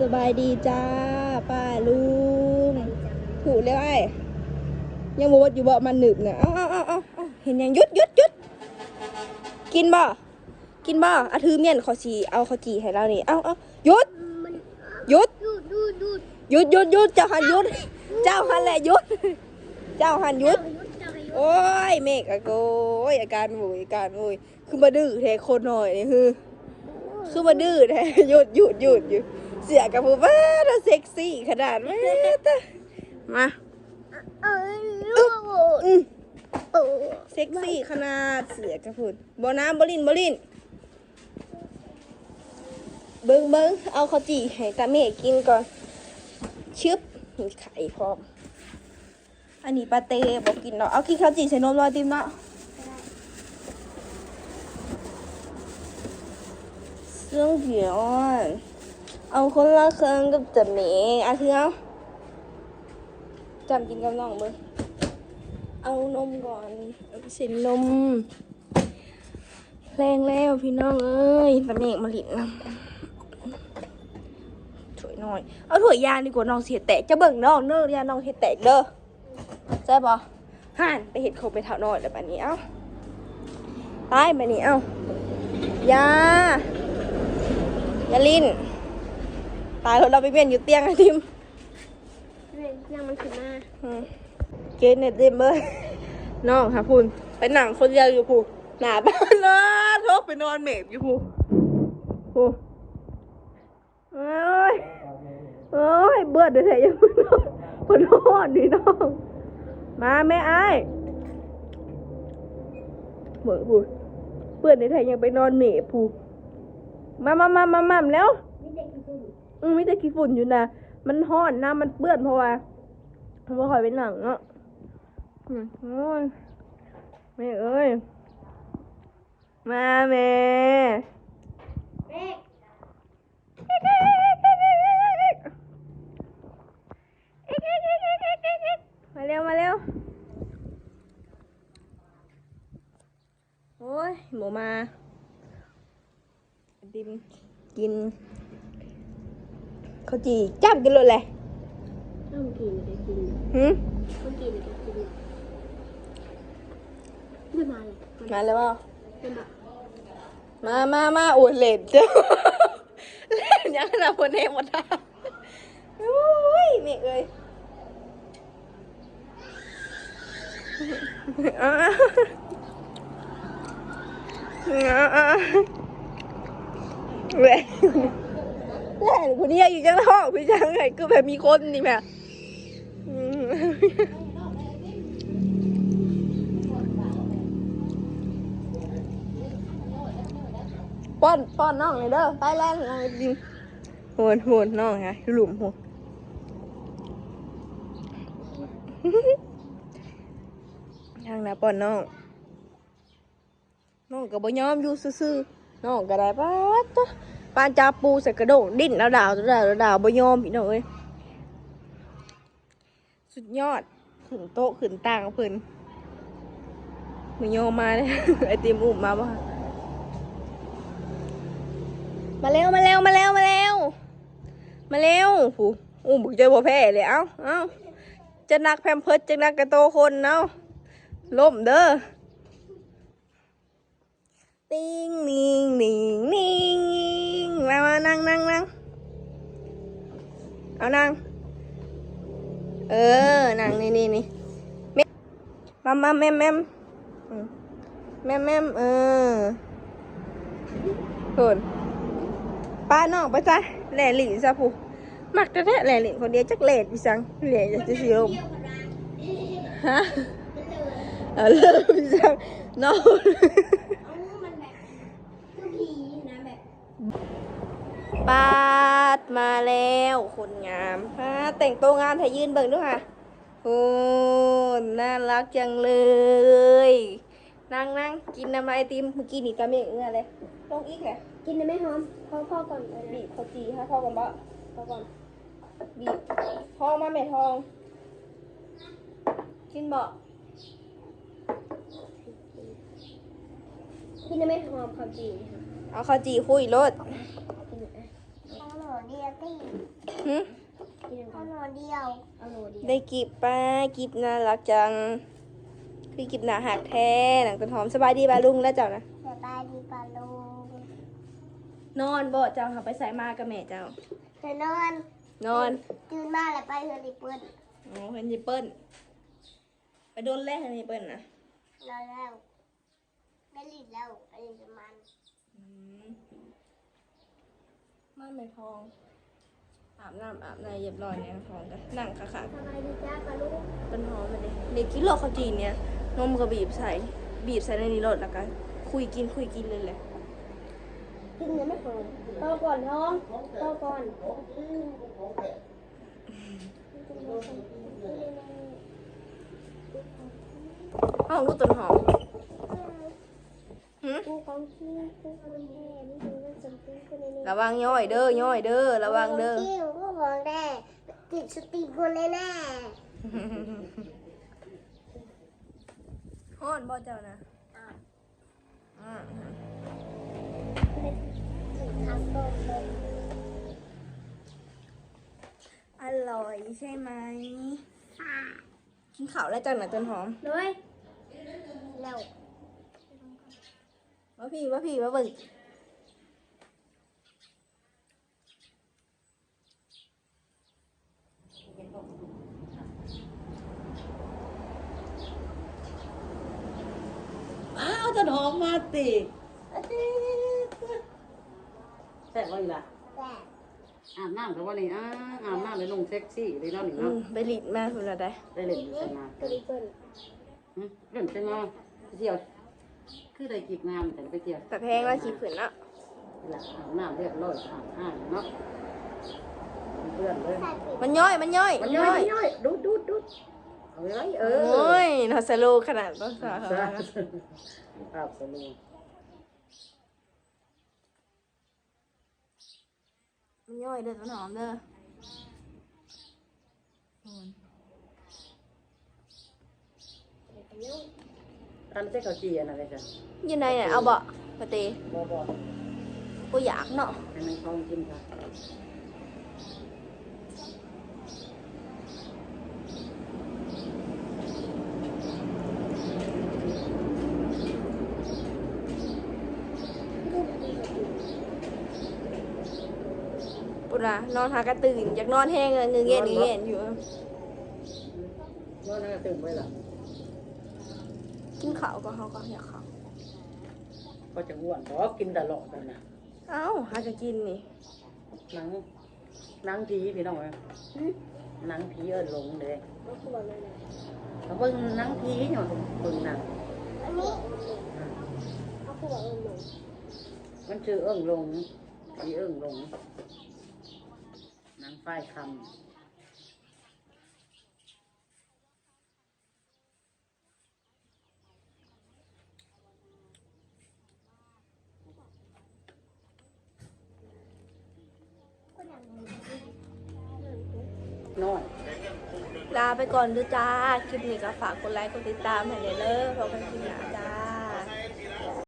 สบายดีจ้าป้าลุงถูกแล้วไอ้ยังบอกว่าอยู่บ่มันหนึบเนี่ยเอาเอาเอาเอาเอาเห็นยังหยุดหยุดหยุดกินบ่กินบ่อาถือเมียนขอจีเอาขอจีให้เรานี่เอาเอาหยุดหยุดดูดูดูหยุดหยุดหยุดเจ้าหันหยุดเจ้าหันแหละหยุดเจ้าหันหยุดโอ้ยเมฆอะโกยอาการหมุยอาการหมุยคือมาดื้อแทคนหน่อยนี่คือ คือมาดื้อแท้หยุดหยุดหยุดหยุดเสียกับผู้บ้าน่ะเซ็กซี่ขนาดแม่ตะมาเอ้ยอืมโอ้เซ็กซี่ขนาดเสียกับผู้บอน้ำบลินบลินเบิ้งเบิ้งเอาข้าวจี่ให้ตาเมฆกินก่อน ชึบมีไข่พร้อม อันนี้ปาเต้บอกกินเนาะ เอากินข้าวจี่ใส่นมรอยติมเนาะ เรื่องเดียวอะเอาคนละเครื่องกับจับหมีอาเทียวจำกินกับน้องเบิ้งเอานมก่อนเอาสินนม แรงแล้วพี่น้องเอ้ยตะเมกมาหลินนะถวยหน่อย เอาถ่วยยาดีกว่าน้องเสียแตกจะเบิ่งน้องเน้อยาน้องเห็ดแตกเด้อใช่ปะห่านไปเห็ดเขาไปเท่าน้อยแล้วบัดนี้เอ้าตายบัดนี้เอ้ายา อย่าลิ้นตายแล้วเราไปเปลี่ยนอยู่เตียงไอทิมยยังมันขึ้นมาอืมเกณฑ์เน็ตเต็มเลยน้องค่ะคุณไปหนังคนเดียวอยู่พูหนาบ้านนะโทกไปนอนเมบอยู่พูพูโอ้ยโอ้ยเบื่อเดี๋ยวแท้ยังไม่นอนพนอนดิน้อง มาแม่ไอ้ายเหมือนพูเบื่อเดี๋ยวแท้ยังไปนอนเมบพู มามามามามาแล้วนี่เด็กคืออืมไม่ได้ขี้ฝุ่นอยู่นะมันห้อนนะมันเปื้อนเพราะว่าเพราะว่าคอยเป็นหนังเนาะอืมโอ้ยแม่เอ้ย มาแม่เด็กมาเร็ว มาเร็ว โอ้ยหมูมา ดิมกินข้าวจี่จับกินเลยแหละต้องกินจะกินหืมต้องกินจะกินไม่มาเลยมาแล้วเปล่าไม่มามามามาโอ้ยเล่นเจ้าเล่นยังขนาดคนเองหมดท่าโอ้ยเมฆเอ้ยอะอ่ะเล่นเล่นคนนี้อยู่จังท้องพี่จังไงคือแบบมีคนนี่แม่อืมป้อนป้อนน้องเลยเด้อไปแล้วน้องดิโหนโหนน้องไงหลุมโหนทางนะป้อนน้องน้องก็บ่ยอมอยู่ซื่อๆ น้องก็ได้ป้าดจ้ะปานจาปูใส่กระโดดดิ้นแล้วดาวแล้วดาวแล้วดาวบยอมพี่น้องเอ้ยสุดยอดขึ้นโต๊ะขึ้นต่างเพิ่นบ่ยอมมาเลยไอติมอุ้มมาบ่คะมาเร็วมาเร็วมาเร็วมาเร็วมาเร็วผู้อุ้มบุกใจบ่แพ้เลยเอ้าเอ้าจะนักแพมเพิร์ดจะนักกระโตคนเนาะล่มเด้อ ติงนิงนิงนิงมามานั่งนั่งนั่งเอานั่ง เออ นั่งนี่นี่นี่มามาแม่แม่มอืมแม่แม่มเออคนป้าน้องไปจ้ะแหล่หลีซะผู้มักจะแท้แหล่หลีคนเดียวจักแหล่พี่สังแหล่จะสิลมฮะเอาเริ่มจากน้อง เอามันแบบคือผีนะแบบ ปาดมาแล้วคนงามปาแต่งตัวงามถ่ายยืนเบิ่งด้วยค่ะโอ้น่ารักจังเลย นั่งนั่งกินน้ำไอติมเมื่อกี้นี่ตาเมฆเงื่อเลยต้องอีกแหละกินได้ไหมหอมพ่อพ่อก่อนเลยบีบข้าจีให้พ่อก่อนบ่พ่อก่อนบีบทองมาแม่ทอง กินบ่กินได้ไหมหอมความจริงเอาข้าวจีคุยรถ เดียวตีหึเอาหนูเดียวเอาหนูเดียวได้กิบป้ากิบน่ารักจัง คือกิบหนาหักแท้หนังต้นหอมสบายดีป่ะลุงแล้วเจ้านะ สบายดีปะลุงนอนบ่เจ้าหาไปใส่มากับแม่เจ้า จะนอนนอนตื่นมาแล้วไปเฮือนดิเปิ้ลโอ้เห็นยิเปิ้ลไปโดนแรกเห็นยิเปิ้ลนะนอนแล้วไม่หลิดแล้วไปหลิดกับมันอืม ม่านไม่ทอง อาบน้ำอาบในเรียบร้อยเนี่ยทองกันนั่งค่ะค่ะสบายดีจ้าปะลุงต้นหอมมาเลยเด็กกินโลข้าวจีนเนี่ยนมก็บีบใส่ บีบใส่ในนี้รถแล้วก็คุยกินคุยกินเลยแหละกินยังไม่พอโตก่อนท้องโตก่อนห้องลูกต้นหอมหืมกูของพี่กูของแม่นี่ดูว่าสมบู รณ์คนนี้ระวังย่อยเด้อย่อยเด้อระวังเด้อพี่กูของแม่ติดสติคนแน่แน่ฮ้อนบ่เจ้านะอ่าทำโตเลยอร่อยใช่ไหมกินข้าวแล้วจังนะต้นหอมเลยเร็วว่าพี่ว่าพี่ว่าเบิ่ง ต้นหอมมาติแซ่บว่าอีล่ะแต่อาบน้ำแต่ว่านี่อ้าอาบน้ำเลยลงเซ็กซี่เลยเนาะนี่อืเนาะมไปหลีดมาคุณละได้ได้เล่นอยู่ใช่ไหมกรีเปิ้ลหึเล่นใช่ไหมเที่ยว คือได้กีบงามแต่ไปเที่ยวแต่แพงว่าขีดผืนเนาะนี่ล่ะอาบน้ำเรียบร้อยสะอาดอ่านเนาะเพื่อนเลยใส่ปิดมันย่อยมันย่อยมันย่อยมันย่อยดูดดูดดูดเอาไว้เอโอ้อยนอสโลขนาดภาษาเขาซะนะ ภาพสนุกมันย่อยเด้อต้นหอมเด้อโอ้ยอันเจ๊เขาจีอันอะไรจ้ะอยังไงเนี่ยเอาบ่ปะเตบ่บ่กูอยากเนาะให้มันเข้ากินค่ะ ปุระนอนหากระตื่นอยากนอนแห้งเลยเงยเงี้ยเงยเงี้ยอยู่เมื่อนั้นก็ตื่นไว้ล่ะกินข้าวก็เขาก็อยากข้าวก็จะอ้วนเพราะกินตลอดเลยนะเอ้าหากะกินนี่หนังหนังผีพี่น้องเอ้ยหนังผีเอิ้นหลงเด้เอาขวดเลยนะเขาเบิ่งหนังผีเนาะเบิ่งหนังอันนี้เอาขวดเลยหนูมันชื่อเอิ้งหลงผีเอิ้งหลงหนัง ฝ้ายคำก็อย่างนี้น้อยลาไปก่อนด้วยจ้า คลิปนี้ก็ฝากกดไลค์กดติดตามให้เลยเด้อพบกันคลิปหนาจ้า